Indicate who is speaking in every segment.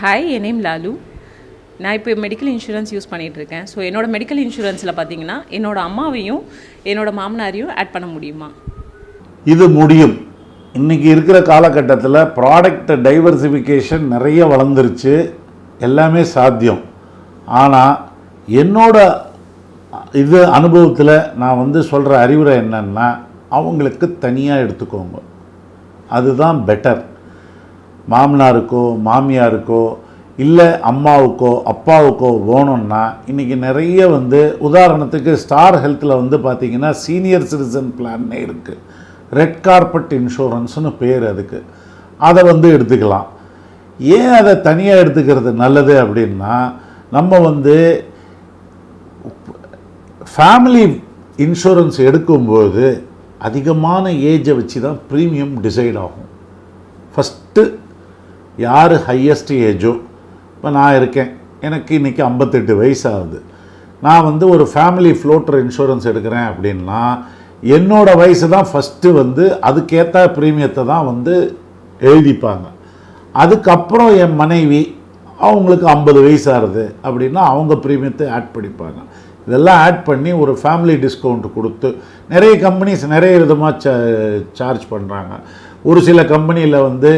Speaker 1: Hi என் name Lalu. நான் இப்போ medical insurance use பண்ணிகிட்டு இருக்கேன் ஸோ என்னோட மெடிக்கல் இன்சூரன்ஸில் பார்த்தீங்கன்னா என்னோடய அம்மாவையும் என்னோடய மாமனாரையும் ஆட் பண்ண முடியுமா?
Speaker 2: இது முடியும். இன்றைக்கி இருக்கிற காலகட்டத்தில் ப்ராடக்ட் டைவர்சிஃபிகேஷன் நிறைய வளர்ந்துருச்சு. எல்லாமே சாத்தியம். ஆனால் என்னோட இது அனுபவத்தில் நான் வந்து சொல்கிற அறிவுரை என்னென்னா அவங்களுக்கு தனியாக எடுத்துக்கோங்க. அதுதான் பெட்டர் மாமனாருக்கோ மாமியாருக்கோ இல்லை அம்மாவுக்கோ அப்பாவுக்கோ வேணும்னா இன்றைக்கி நிறைய வந்து உதாரணத்துக்கு ஸ்டார் ஹெல்த்தில் வந்து பார்த்திங்கன்னா சீனியர் சிட்டிசன் பிளான்னே இருக்குது ரெட் கார்பெட் இன்சூரன்ஸ்னு பேர் அதுக்கு. அதை வந்து எடுத்துக்கலாம். ஏன் அதை தனியாக எடுத்துக்கிறது நல்லது அப்படின்னா நம்ம வந்து ஃபேமிலி இன்சூரன்ஸ் எடுக்கும்போது அதிகமான ஏஜை வச்சு தான் ப்ரீமியம் டிசைட் ஆகும். ஃபஸ்ட்டு யார் ஹையஸ்ட் ஏஜோ இப்போ நான் இருக்கேன். எனக்கு இன்றைக்கி ஐம்பத்தெட்டு வயசு ஆகுது நான் வந்து ஒரு ஃபேமிலி ஃப்ளோட்டர் இன்சூரன்ஸ் எடுக்கிறேன் அப்படின்னா என்னோடய வயசு தான் ஃபஸ்ட்டு வந்து அதுக்கேற்ற ப்ரீமியத்தை தான் வந்து எழுதிப்பாங்க. அதுக்கப்புறம் என் மனைவி அவங்களுக்கு ஐம்பது வயசு ஆகுது அப்படின்னா அவங்க ப்ரீமியத்தை ஆட் பண்ணிப்பாங்க. இதெல்லாம் ஆட் பண்ணி ஒரு ஃபேமிலி டிஸ்கவுண்ட் கொடுத்து நிறைய கம்பெனிஸ் நிறைய விதமாக சார்ஜ் பண்ணுறாங்க ஒரு சில கம்பெனியில் வந்து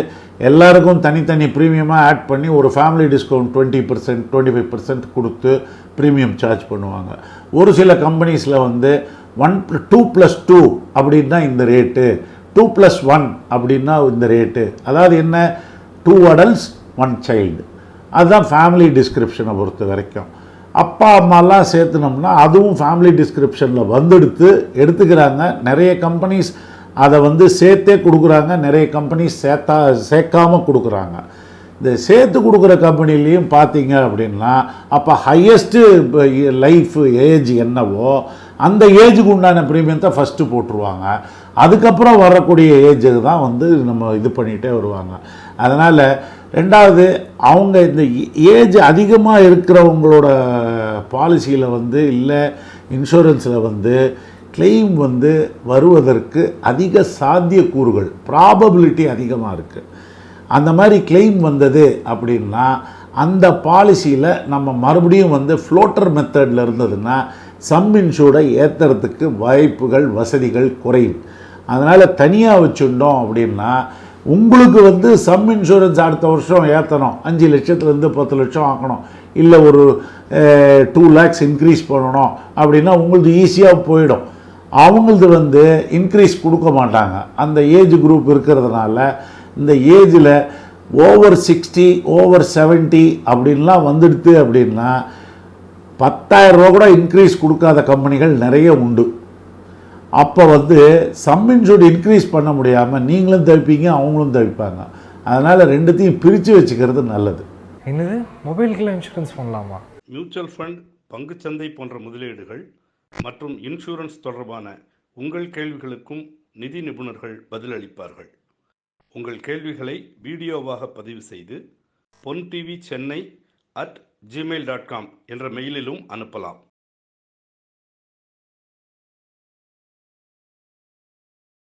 Speaker 2: எல்லாருக்கும் தனித்தனி ப்ரீமியமாக ஆட் பண்ணி ஒரு family discount twenty percent twenty five percent கொடுத்து ப்ரீமியம் சார்ஜ் பண்ணுவாங்க. ஒரு சில கம்பெனிஸில் வந்து ஒன் டூ ப்ளஸ் டூ அப்படின்னா இந்த ரேட்டு டூ ப்ளஸ் ஒன் அப்படின்னா இந்த ரேட்டு அதாவது என்ன? டூ அடல்ட்ஸ் ஒன் சைல்டு அதுதான் ஃபேமிலி டிஸ்கிரிப்ஷனை பொறுத்த வரைக்கும். அப்பா அம்மாலாம் சேர்த்துனோம்னா அதுவும் ஃபேமிலி டிஸ்கிரிப்ஷனில் வந்தெடுத்து எடுத்துக்கிறாங்க. நிறைய கம்பெனிஸ் அதை வந்து சேர்த்தே கொடுக்குறாங்க. நிறைய கம்பெனி சேர்த்தா சேர்க்காம கொடுக்குறாங்க. இந்த சேர்த்து கொடுக்குற கம்பெனிலையும் பார்த்தீங்க அப்படின்னா அப்போ ஹையஸ்ட்டு லைஃப் ஏஜ் என்னவோ அந்த ஏஜுக்கு உண்டான ப்ரீமியத்தை ஃபஸ்ட்டு போட்டுருவாங்க. அதுக்கப்புறம் வரக்கூடிய ஏஜுக்கு தான் வந்து நம்ம இது பண்ணிகிட்டே வருவாங்க. அதனால் ரெண்டாவது அவங்க இந்த ஏஜ் அதிகமாக இருக்கிறவங்களோட பாலிசியில் வந்து இல்லை இன்சூரன்ஸில் வந்து கிளைம் வந்து வருவதற்கு அதிக சாத்தியக்கூறுகள் ப்ராபபிலிட்டி அதிகமாக இருக்குது அந்த மாதிரி கிளைம் வந்தது அப்படின்னா அந்த பாலிசியில் நம்ம மறுபடியும் வந்து ஃப்ளோட்டர் மெத்தடில் இருந்ததுன்னா சம் இன்சூரை ஏற்றுறதுக்கு வாய்ப்புகள் வசதிகள் குறையும். அதனால் தனியாக வச்சுட்டோம் அப்படின்னா உங்களுக்கு வந்து சம் இன்சூரன்ஸ் அடுத்த வருஷம் ஏற்றணும் அஞ்சு லட்சத்துலேருந்து பத்து லட்சம் ஆக்கணும். இல்லை ஒரு டூ லேக்ஸ் இன்க்ரீஸ் பண்ணணும் அப்படின்னா உங்களுக்கு ஈஸியாக போயிடும். அவங்களது வந்து இன்க்ரீஸ் கொடுக்க மாட்டாங்க. அந்த ஏஜ் குரூப் இருக்கிறதுனால இந்த ஏஜில் ஓவர் சிக்ஸ்டி ஓவர் செவன்ட்டி அப்படின்லாம் வந்துடுது அப்படின்னா பத்தாயிரம் ரூபா கூட இன்க்ரீஸ் கொடுக்காத கம்பெனிகள் நிறைய உண்டு. அப்போ வந்து சம் இன்சூர்ட் இன்க்ரீஸ் பண்ண முடியாமல் நீங்களும் தவிப்பீங்க அவங்களும் தவிப்பாங்க. அதனால் ரெண்டுத்தையும் பிரித்து வச்சுக்கிறது நல்லது.
Speaker 3: என்னது? மொபைலுக்கெல்லாம் இன்சூரன்ஸ் பண்ணலாமா?
Speaker 4: மியூச்சுவல் ஃபண்ட் பங்குச்சந்தை போன்ற முதலீடுகள் மற்றும் இன்சூரன்ஸ் தொடர்பான உங்கள் கேள்விகளுக்கும் நிதி நிபுணர்கள் பதிலளிப்பார்கள். உங்கள் கேள்விகளை வீடியோவாக பதிவு செய்து Pon TV Chennai at Gmail dot com என்ற மெயிலிலும் அனுப்பலாம்.